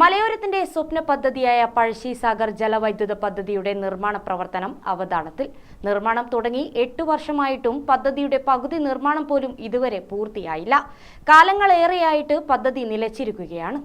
മലയോരത്തിന്റെ സ്വപ്ന പദ്ധതിയായ പഴശ്ശി സാഗർ ജലവൈദ്യുത പദ്ധതിയുടെ നിർമ്മാണ പ്രവർത്തനം അവതാളത്തിൽ. നിർമ്മാണം തുടങ്ങി എട്ട് വർഷമായിട്ടും പദ്ധതിയുടെ പകുതി നിർമ്മാണം പോലും ഇതുവരെ പൂർത്തിയായില്ല. കാലങ്ങളേറെയായിട്ട് പദ്ധതി നിലച്ചിരിക്കുകയാണ്.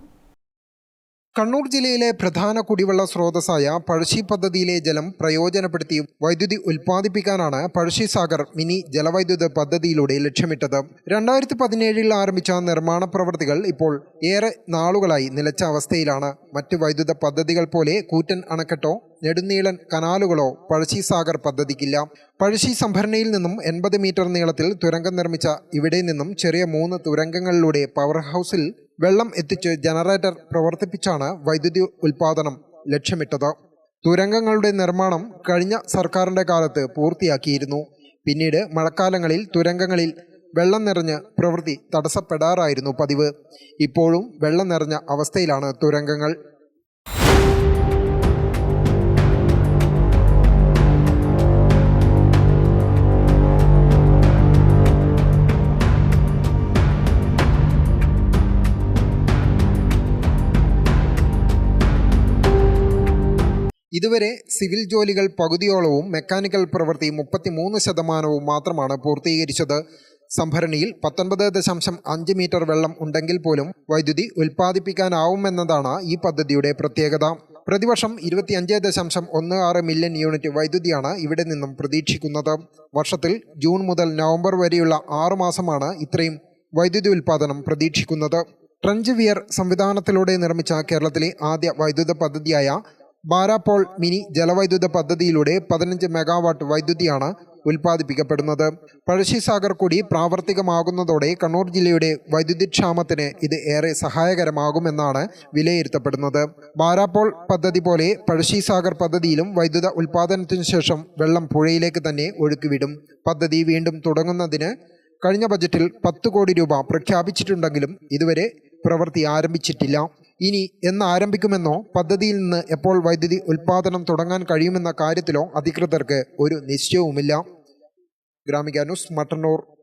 കണ്ണൂർ ജില്ലയിലെ പ്രധാന കുടിവെള്ള സ്രോതസ്സായ പഴശ്ശി പദ്ധതിയിലെ ജലം പ്രയോജനപ്പെടുത്തി വൈദ്യുതി ഉൽപ്പാദിപ്പിക്കാനാണ് പഴശ്ശി സാഗർ മിനി ജലവൈദ്യുത പദ്ധതിയിലൂടെ ലക്ഷ്യമിട്ടത്. രണ്ടായിരത്തി പതിനേഴിൽ ആരംഭിച്ച നിർമ്മാണ പ്രവൃത്തികൾ ഇപ്പോൾ ഏറെ നാളുകളായി നിലച്ച അവസ്ഥയിലാണ്. മറ്റ് വൈദ്യുത പദ്ധതികൾ പോലെ കൂറ്റൻ അണക്കെട്ടോ നെടുനീളൻ കനാലുകളോ പഴശ്ശി സാഗർ പദ്ധതിക്കില്ല. പഴശ്ശി സംഭരണിയിൽ നിന്നും എൺപത് മീറ്റർ നീളത്തിൽ തുരങ്കം നിർമ്മിച്ച ഇവിടെ നിന്നും ചെറിയ മൂന്ന് തുരങ്കങ്ങളിലൂടെ പവർ ഹൗസിൽ വെള്ളം എത്തിച്ച് ജനറേറ്റർ പ്രവർത്തിപ്പിച്ചാണ് വൈദ്യുതി ഉൽപാദനം ലക്ഷ്യമിട്ടത്. തുരങ്കങ്ങളുടെ നിർമ്മാണം കഴിഞ്ഞ സർക്കാരിന്റെ കാലത്ത് പൂർത്തിയാക്കിയിരുന്നു. പിന്നീട് മഴക്കാലങ്ങളിൽ തുരങ്കങ്ങളിൽ വെള്ളം നിറഞ്ഞ് പ്രവൃത്തി തടസ്സപ്പെടാറായിരുന്നു പതിവ്. ഇപ്പോഴും വെള്ളം നിറഞ്ഞ അവസ്ഥയിലാണ് തുരങ്കങ്ങൾ. ഇതുവരെ സിവിൽ ജോലികൾ പകുതിയോളവും മെക്കാനിക്കൽ പ്രവൃത്തി മുപ്പത്തിമൂന്ന് ശതമാനവും മാത്രമാണ് പൂർത്തീകരിച്ചത്. സംഭരണിയിൽ പത്തൊൻപത് ദശാംശം അഞ്ച് മീറ്റർ വെള്ളം ഉണ്ടെങ്കിൽ പോലും വൈദ്യുതി ഉൽപ്പാദിപ്പിക്കാനാവുമെന്നതാണ് ഈ പദ്ധതിയുടെ പ്രത്യേകത. പ്രതിവർഷം ഇരുപത്തിയഞ്ച് ദശാംശം ഒന്ന് ആറ് മില്യൺ യൂണിറ്റ് വൈദ്യുതിയാണ് ഇവിടെ നിന്നും പ്രതീക്ഷിക്കുന്നത്. വർഷത്തിൽ ജൂൺ മുതൽ നവംബർ വരെയുള്ള ആറു മാസമാണ് ഇത്രയും വൈദ്യുതി ഉൽപ്പാദനം പ്രതീക്ഷിക്കുന്നത്. ട്രഞ്ച് വിയർ സംവിധാനത്തിലൂടെ നിർമ്മിച്ച കേരളത്തിലെ ആദ്യ വൈദ്യുത പദ്ധതിയായ ബാരാപോൾ മിനി ജലവൈദ്യുത പദ്ധതിയിലൂടെ പതിനഞ്ച് മെഗാവാട്ട് വൈദ്യുതിയാണ് ഉൽപ്പാദിപ്പിക്കപ്പെടുന്നത്. പഴശ്ശി സാഗർ കൂടി പ്രാവർത്തികമാകുന്നതോടെ കണ്ണൂർ ജില്ലയുടെ വൈദ്യുതി ക്ഷാമത്തിന് ഇത് ഏറെ സഹായകരമാകുമെന്നാണ് വിലയിരുത്തപ്പെടുന്നത്. ബാരാപോൾ പദ്ധതി പോലെ പഴശ്ശി സാഗർ പദ്ധതിയിലും വൈദ്യുത ഉൽപ്പാദനത്തിനു ശേഷം വെള്ളം പുഴയിലേക്ക് തന്നെ ഒഴുക്കിവിടും. പദ്ധതി വീണ്ടും തുടങ്ങുന്നതിന് കഴിഞ്ഞ ബജറ്റിൽ പത്ത് കോടി രൂപ പ്രഖ്യാപിച്ചിട്ടുണ്ടെങ്കിലും ഇതുവരെ പ്രവൃത്തി ആരംഭിച്ചിട്ടില്ല. ഇനി എന്ന് ആരംഭിക്കുമെന്നോ പദ്ധതിയിൽ നിന്ന് എപ്പോൾ വൈദ്യുതി ഉൽപ്പാദനം തുടങ്ങാൻ കഴിയുമെന്ന കാര്യത്തിലോ അധികൃതർക്ക് ഒരു നിശ്ചയവുമില്ല. ഗ്രാമിക ന്യൂസ് മട്ടന്നൂർ.